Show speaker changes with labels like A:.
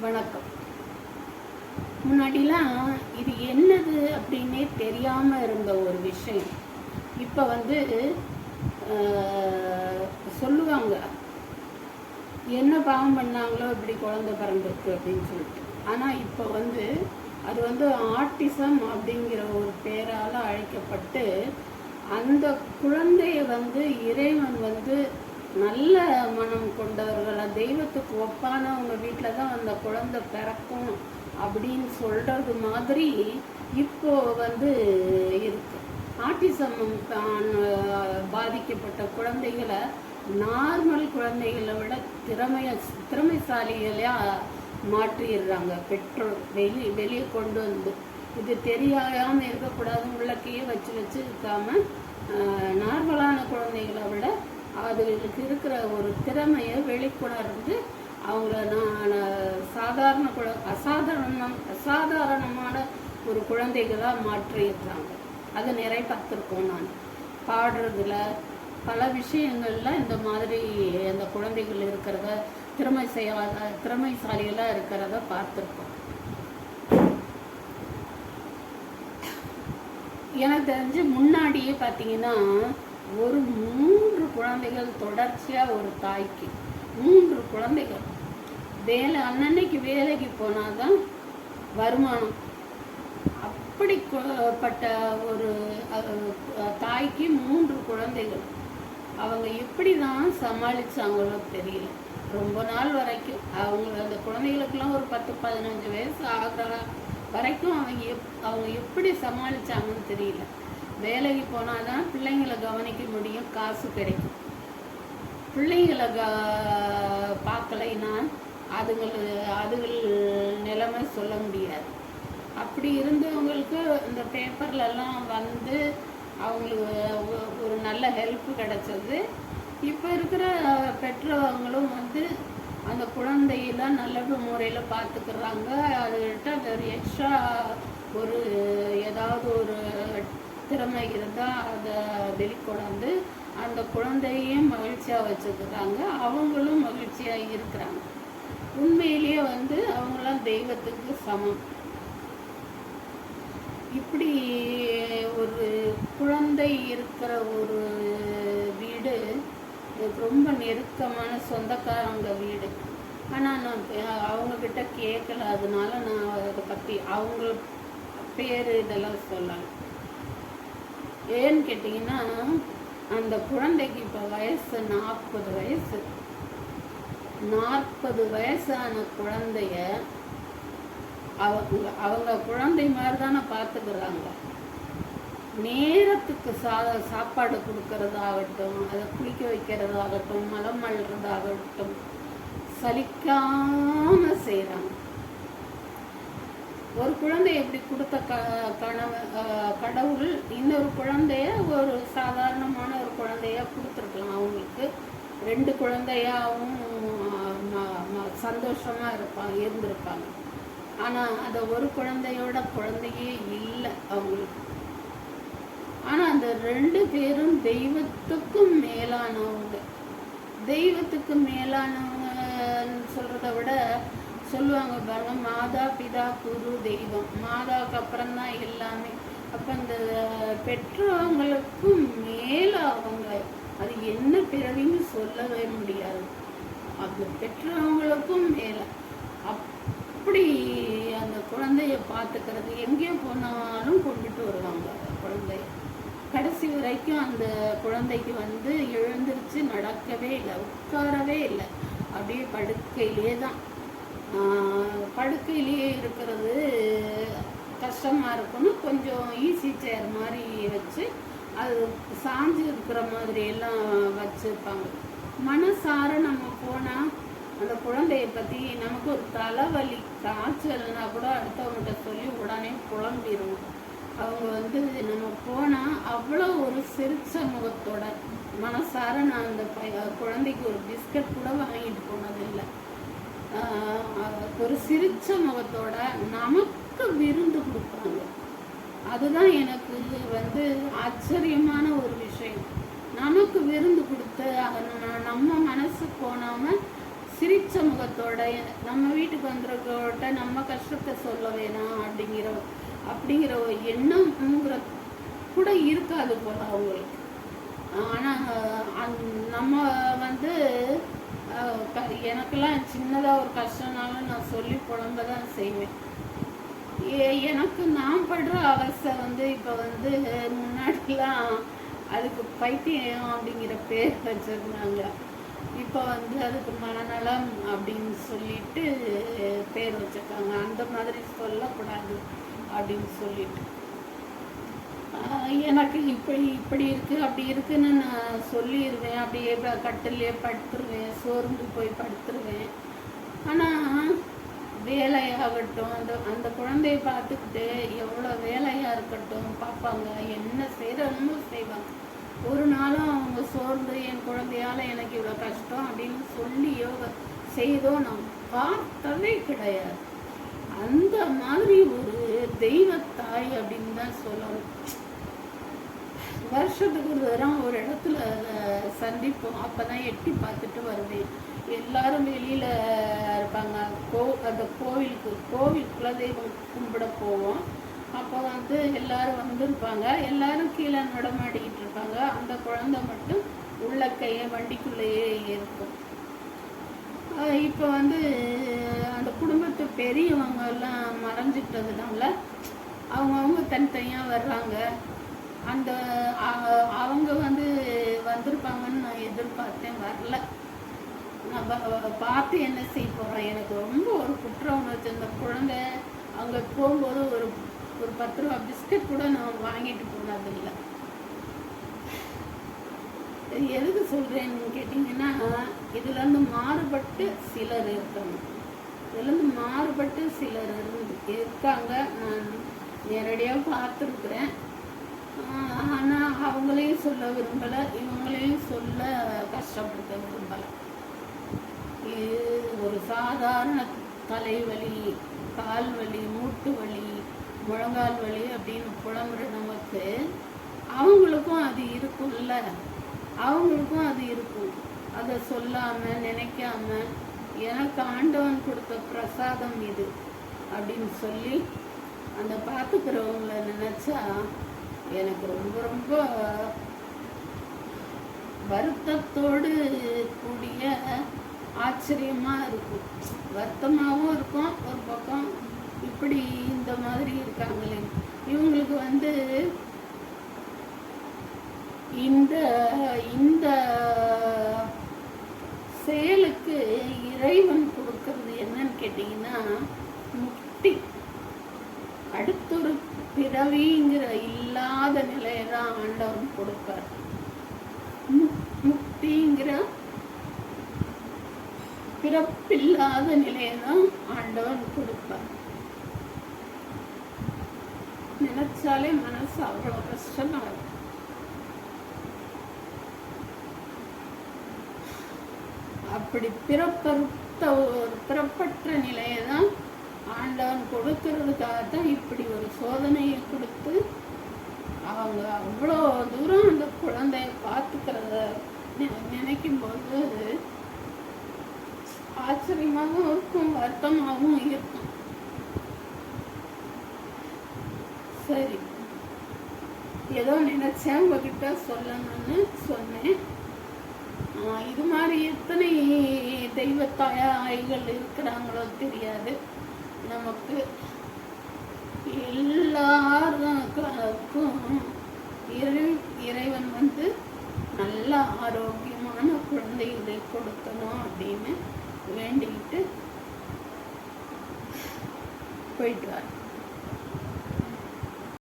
A: வணக்கம். முன்னாடிலாம் இது என்னது அப்படின்னே தெரியாமல் இருந்த ஒரு விஷயம். இப்போ வந்து ஆஹ், சொல்லுவாங்க. என்ன பாவம் பண்ணாங்களோ இப்படி குழந்தை பிறந்திருக்கு அப்படின்னு சொல்லிட்டு. ஆனால் இப்போ வந்து அது வந்து ஆட்டிசம் அப்படிங்கிற ஒரு பேரால் அழைக்கப்பட்டு அந்த குழந்தைய வந்து இறைவன் வந்து நல்ல மனம் கொண்டவர்களா தெய்வத்துக்கு ஒப்பானவங்க வீட்டில் தான் அந்த குழந்தை பிறக்கும் அப்படின்னு சொல்கிறது மாதிரி இப்போ வந்து இருக்கு. ஆட்டிசம் பாதிக்கப்பட்ட குழந்தைகளை நார்மல் குழந்தைகளை விட திறமைய திறமைசாலிகளையாக மாற்றிடுறாங்க. பெற்றோர் வெளி வெளியே கொண்டு வந்து. இது தெரியாமல் இருக்கக்கூடாது உள்ளக்கையே வச்சு வச்சு இருக்காமல் நார்மலான குழந்தைகளை விட அதுகளுக்கு இருக்கிற ஒரு திறமையை வெளிக்கொணர்ந்து அவங்கள நான் சாதாரண குழ அசாதாரணம் அசாதாரணமான ஒரு குழந்தைகளாக மாற்றிடுறாங்க. அதை நிறைய பார்த்துருக்கோம் நான். பாடுறதுல பல விஷயங்கள்ல இந்த மாதிரி அந்த குழந்தைகள் இருக்கிறத திறமை செய்யாத திறமைசாலிகளாக இருக்கிறத பார்த்துருக்கோம். எனக்கு தெரிஞ்சு முன்னாடியே பார்த்தீங்கன்னா ஒரு குழந்தைகள் தொடர்ச்சியாக ஒரு தாய்க்கு. மூன்று குழந்தைகள். வேலை அன்னன்னைக்கு வேலைக்கு போனாதான் வருமானம். அப்படிப்பட்ட ஒரு அஹ், தாய்க்கு மூன்று குழந்தைகள். அவங்க எப்படி தான் சமாளிச்சாங்களோ தெரியல. ரொம்ப நாள் வரைக்கும் அவங்க அந்த குழந்தைகளுக்கெல்லாம் ஒரு பத்து பதினஞ்சு வயசு ஆகிற வரைக்கும் அவங்க எப் அவங்க எப்படி சமாளிச்சாங்கன்னு தெரியல. வேலைக்கு போனால் தான் பிள்ளைங்களை கவனிக்க முடியும் காசு கிடைக்கும். பிள்ளைங்களை க பார்க்கலைன்னா அதுங்கள் அதுகள் நிலைமை சொல்ல முடியாது. அப்படி இருந்தவங்களுக்கு இந்த பேப்பர்லலாம் வந்து அவங்களுக்கு ஒரு நல்ல ஹெல்ப் கிடைச்சது. இப்போ இருக்கிற பெற்றவங்களும் வந்து அந்த குழந்தையெல்லாம் நல்ல முறையில் பார்த்துக்கிறாங்க. அதுகிட்ட அந்த ஒரு எக்ஸ்ட்ரா ஒரு ஏதாவது ஒரு திறமை இருந்தால் அதை வெளிக்கொணர்ந்து அந்த குழந்தையும் மகிழ்ச்சியாக வச்சுருக்குறாங்க அவங்களும் மகிழ்ச்சியாக இருக்கிறாங்க. உண்மையிலேயே வந்து அவங்களாம் தெய்வத்துக்கு சமம். இப்படி ஒரு குழந்தை இருக்கிற ஒரு வீடு ரொம்ப நெருக்கமான சொந்தக்காரங்க வீடு. ஆனால் நான் அவங்கக்கிட்ட கேட்கல அதனால நான் அதை பற்றி அவங்க பேர் இதெல்லாம் சொல்லலாம் ஏன்னு கேட்டிங்கன்னா அந்த குழந்தைக்கு இப்போ வயசு நாற்பது வயசு. நாற்பது வயசான குழந்தைய அவங்க அவங்க குழந்தை மாதிரி தானே பார்த்துக்கிறாங்க. நேரத்துக்கு சா சாப்பாடு கொடுக்கறதாகட்டும் அதை குளிக்க வைக்கிறதாகட்டும் மலம் அள்ளுறதாகட்டும் சலிக்காம செய்கிறாங்க ஒரு குழந்தை எப்படி கொடுத்த க கணவன் கடவுள் இன்னொரு குழந்தைய ஒரு சாதாரணமான ஒரு குழந்தைய கொடுத்துருக்கலாம். அவங்களுக்கு ரெண்டு குழந்தையாவும் சந்தோஷமா இருப்பாங்க இருந்திருப்பாங்க. ஆனா அந்த ஒரு குழந்தையோட குழந்தையே இல்லை அவங்களுக்கு. ஆனா அந்த ரெண்டு பேரும் தெய்வத்துக்கும் மேலானவங்க. தெய்வத்துக்கு மேலானவங்கன்னு சொல்றதை விட சொல்லுவாங்க பாருங்க மாதா பிதா குரு தெய்வம். மாதாவுக்கு அப்புறம் தான் எல்லாமே. அப்ப அந்த பெற்றவங்களுக்கும் மேல அவங்க. அது என்ன பிறவின்னு சொல்லவே முடியாது. அந்த பெற்றவங்களுக்கும் மேல. அப்படி அந்த குழந்தைய பார்த்துக்கிறது எங்கே போனாலும் கொண்டுட்டு வருவாங்க குழந்தைய. கடைசி வரைக்கும் அந்த குழந்தைக்கு வந்து எழுந்திருச்சு நடக்கவே இல்லை உட்காரவே இல்லை. அப்படியே படுக்கையிலே தான் படுக்கையிலேயே இருக்கிறது கஷ்டமாக இருக்கும்னு கொஞ்சம் ஈஸி சேர் மாதிரி வச்சு அது சாஞ்சு இருக்கிற மாதிரி எல்லாம் வச்சுருப்பாங்க. மனசார நம்ம போனால் அந்த குழந்தைய பற்றி நமக்கு ஒரு தலைவலி காய்ச்சல்னா கூட அடுத்தவங்ககிட்ட சொல்லி உடனே புலம்பிடுவோம் அவங்க வந்து நம்ம போனால் அவ்வளோ ஒரு சிரிச்ச முகத்தோட மனசார நான் அந்த குழந்தைக்கு ஒரு பிஸ்கட் கூட வாங்கிட்டு போனதில்லை. ஒரு சிரிச்ச முகத்தோட நமக்கு விருந்து கொடுப்பாங்க. அதுதான் எனக்கு வந்து ஆச்சரியமான ஒரு விஷயம். நமக்கு விருந்து கொடுத்து அதை நம்ம- மனசு போனாம சிரிச்ச முகத்தோட நம்ம வீட்டுக்கு வந்துருக்கோட்ட நம்ம கஷ்டத்தை சொல்ல வேணாம் அப்படிங்கிற அப்படிங்கிற ஒரு எண்ணம்ங்கிற கூட இருக்காது போல அவங்களுக்கு. ஆனால் நம்ம வந்து எனக்கெல்லாம் சின்னதாக ஒரு கஷ்டம்னாலும் நான் சொல்லி புலம்ப தான் செய்வேன். ஏ- எனக்கு நான் படுற அவஸ்தை வந்து இப்போ வந்து முன்னாடிலாம் அதுக்கு பைத்தியம் அப்படிங்கிற பேர் வச்சுருந்தாங்க. இப்போ வந்து அதுக்கு மனநலம் அப்படின்னு சொல்லிட்டு பேர் வச்சிருக்காங்க. அந்த மாதிரி சொல்லக்கூடாது அப்படின்னு சொல்லிட்டு. எனக்கு இப்படி இப்படி இருக்குது அப்படி இருக்குன்னு நான் சொல்லிடுவேன் அப்படியே கட்டிலே படுத்துருவேன். சோர்ந்து போய் படுத்துருவேன். ஆனால் வேலையாகட்டும் அந்த அந்த குழந்தைய பார்த்துக்கிட்டு எவ்வளோ வேலையாக இருக்கட்டும் பார்ப்பாங்க. என்ன செய்கிறோமோ செய்வாங்க ஒரு நாளும் அவங்க சோர்ந்து என் குழந்தையால் எனக்கு இவ்வளோ கஷ்டம் அப்படின்னு சொல்லி யோகா செய்தோ நான் பார்த்ததே கிடையாது. அந்த மாதிரி ஒரு தெய்வத்தாய் அப்படின்னு தான் சொல்லணும். வருஷத்துக்கு ஒரு தரம் ஒரு இடத்துல சந்திப்போம் சந்திப்போம். அப்பதான் எட்டி பார்த்துட்டு வருவேன். எல்லாரும் வெளியில இருப்பாங்க. கோ அந்த கோவிலுக்கு கோவில் குலதெய்வம் கும்பிட போவோம். அப்போ வந்து எல்லாரும் வந்திருப்பாங்க. எல்லாரும் கீழே நடமாடிக்கிட்டு இருப்பாங்க. அந்த குழந்தை மட்டும் உள்ள கையை வண்டிக்குள்ளேயே இருக்கும் ஆஹ் இப்போ வந்து அந்த குடும்பத்து பெரியவங்க எல்லாம் மறைஞ்சிட்டதுனால அவங்கவுங்க தனித்தனியாக வர்றாங்க. அந்த அவங்க வந்து வந்திருப்பாங்கன்னு நான் எதிர்பார்த்தேன் வரல. நான் பார்த்து என்ன செய்ய போகிறேன் எனக்கு ரொம்ப ஒரு குற்ற உணர்ச்சி. அந்த குழந்தை அங்கே போகும்போது ஒரு ஒரு பத்து ரூபா பிஸ்கட் கூட நான் வாங்கிட்டு போனதில்லை. எதுக்கு சொல்றேன்னு கேட்டிங்கன்னா இதுலேருந்து மாறுபட்டு சிலர் இருக்காங்க இதுலேருந்து மாறுபட்டு சிலர் இருந்து இருக்காங்க. நான் நேரடியாக பார்த்துருக்குறேன். ஆனால் அவங்களையும் சொல்ல விரும்பலை இவங்களையும் சொல்ல கஷ்டப்படுத்த விரும்பலை. இது ஒரு சாதாரண தலைவலி கால் வலி மூட்டு வலி முழங்கால் வலி அப்படின்னு புலம்புற நமக்கு அவங்களுக்கும் அது இருக்கும்ல. அவங்களுக்கும் அது இருக்கும். அதை சொல்லாம நினைக்காம எனக்கு ஆண்டவன் கொடுத்த பிரசாதம் இது அப்படின்னு சொல்லி அந்த பார்த்துக்கிறவங்கள நினைச்சா எனக்கு ரொம்ப ரொம்ப வருத்தத்தோடு கூடிய ஆச்சரியமா இருக்கும். வருத்தமாகவும் இருக்கும் ஒரு பக்கம் இப்படி இந்த மாதிரி இருக்காங்களே. இவங்களுக்கு வந்து இந்த இந்த செயலுக்கு இறைவன் கொடுக்கறது என்னன்னு கேட்டிங்கன்னா முக்தி. அடுத்தொரு பிறவிங்கிற இல்லாத நிலையை தான் ஆண்டவன் கொடுப்பார் முக்திங்கிற பிறப்பில்லாத நிலையை தான் ஆண்டவன் கொடுப்பார். நினைச்சாலே மனசு அவ்வளோ கஷ்டமா இருக்கும் அப்படி பிறப்பறுத்த ஒரு பிறப்பற்ற நிலையை தான் ஆண்டவன் கொடுக்கறதுக்காக தான் இப்படி ஒரு சோதனையை கொடுத்து அவங்க அவ்வளோ தூரம் அந்த குழந்தைய பார்த்துக்கிறத நினைக்கும் போது ஆச்சரியமாகவும் இருக்கும் வருத்தமாகவும் இருக்கும். சரி. ஏதோ நினைச்சேன் உங்ககிட்ட சொல்லணும்னு சொன்னேன். ஆஹ் இது மாதிரி எத்தனை தெய்வத்தாய்கள் இருக்கிறாங்களோ தெரியாது. நமக்கு எல்லாருக்கும் இறை இறைவன் வந்து நல்ல ஆரோக்கியமான குழந்தைகளை கொடுக்கணும் அப்படின்னு வேண்டிக்கிட்டு போயிட்டு